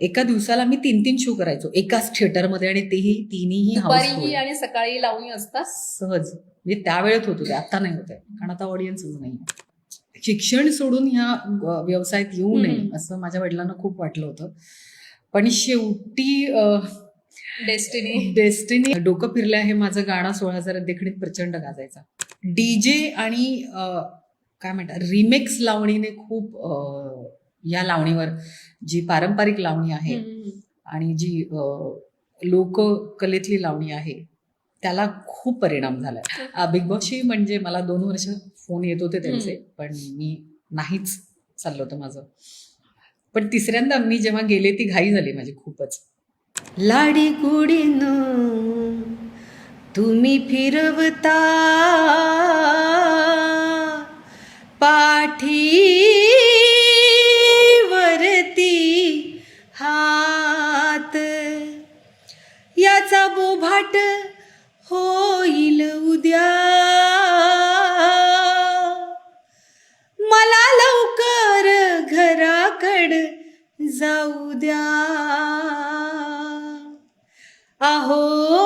एका दिवसाला मी तीन तीन शो करायचो. एकाच थिएटरमध्ये आणि तेही तिन्ही आणि सकाळी लावणी असतात? सहज. म्हणजे त्यावेळेत होत होते आता नाही होत कारण आता ऑडियन्सच नाही शिक्षण सोडून ह्या व्यवसायात येऊ नये. असं माझ्या वडिलांना खूप वाटलं होतं. पण शेवटी डेस्टिनी डेस्टिनी डोकं फिरलं आहे माझं गाणं सोळा हजार देखणीत प्रचंड गाजायचा. डीजे आणि काय म्हणतात रिमेक्स लावणीने खूप अ, या लावणीवर जी पारंपरिक लावणी आहे आणि जी लोककलेतली लावणी आहे त्याला खूप परिणाम झाला बिग बॉसची म्हणजे मला दोन वर्ष फोन येत होते त्यांचे पण मी नाहीच चाललं होतं माझं. पण तिसऱ्यांदा मी जेव्हा गेले ती घाई झाली माझी खूपच. लाडी गुडीन तुम्ही फिरवता पाठीवरती याचा होईल उद्या. मला लवकर घराकड जाऊ द्या. आहो